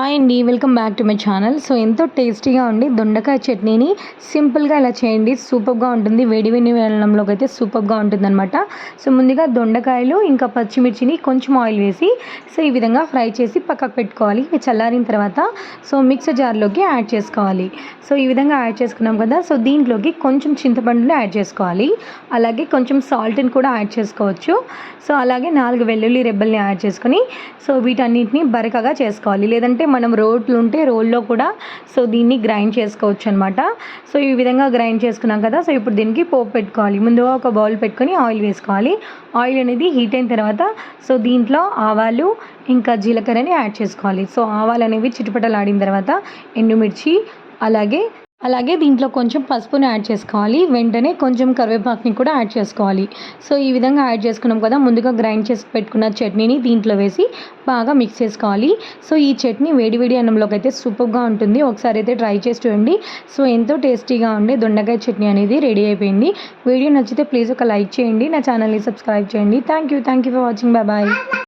Hi అండి welcome back to my channel so ఎంతో టేస్టీగా ఉండి దొండకాయ చట్నీని సింపుల్గా ఇలా చేయండి. సూపర్గా ఉంటుంది. వేడి వేడి వెళ్ళడంలోకి అయితే సూపర్గా ఉంటుంది అనమాట సో ముందుగా దొండకాయలు ఇంకా పచ్చిమిర్చిని కొంచెం ఆయిల్ వేసి సో ఈ విధంగా ఫ్రై చేసి పక్కకు పెట్టుకోవాలి. చల్లారిన తర్వాత సో మిక్సర్ జార్లోకి యాడ్ చేసుకోవాలి. సో ఈ విధంగా యాడ్ చేసుకున్నాం కదా సో దీంట్లోకి కొంచెం చింతపండుని యాడ్ చేసుకోవాలి. అలాగే కొంచెం సాల్ట్ని కూడా యాడ్ చేసుకోవచ్చు. సో అలాగే నాలుగు వెల్లుల్లి రెబ్బల్ని యాడ్ చేసుకొని సో వీటన్నిటిని బరకగా చేసుకోవాలి. లేదంటే మనం రోట్లు ఉంటే రోల్లో కూడా సో దీన్ని గ్రైండ్ చేసుకోవచ్చు అనమాట సో ఈ విధంగా గ్రైండ్ చేసుకున్నాం కదా సో ఇప్పుడు దీనికి పోపు పెట్టుకోవాలి. ముందుగా ఒక బౌల్ పెట్టుకొని ఆయిల్ వేసుకోవాలి. ఆయిల్ అనేది హీట్ అయిన తర్వాత సో దీంట్లో ఆవాలు ఇంకా జీలకర్రని యాడ్ చేసుకోవాలి. సో ఆవాలు అనేవి చిటపటలాడిన తర్వాత ఎండుమిర్చి అలాగే అలాగే దీంట్లో కొంచెం పసుపుని యాడ్ చేసుకోవాలి. వెంటనే కొంచెం కరివేపాకుని కూడా యాడ్ చేసుకోవాలి. సో ఈ విధంగా యాడ్ చేసుకున్నాం కదా ముందుగా గ్రైండ్ చేసి పెట్టుకున్న చట్నీని దీంట్లో వేసి బాగా మిక్స్ చేసుకోవాలి. సో ఈ చట్నీ వేడి వేడి అన్నంలోకి అయితే సూపర్గా ఉంటుంది. ఒకసారి అయితే ట్రై చేసి చూడండి. సో ఎంతో టేస్టీగా ఉండే దొండకాయ చట్నీ అనేది రెడీ అయిపోయింది. వీడియో నచ్చితే ప్లీజ్ ఒక లైక్ చేయండి. నా ఛానల్ని సబ్స్క్రైబ్ చేయండి. Thank you. Thank you for watching. Bye bye.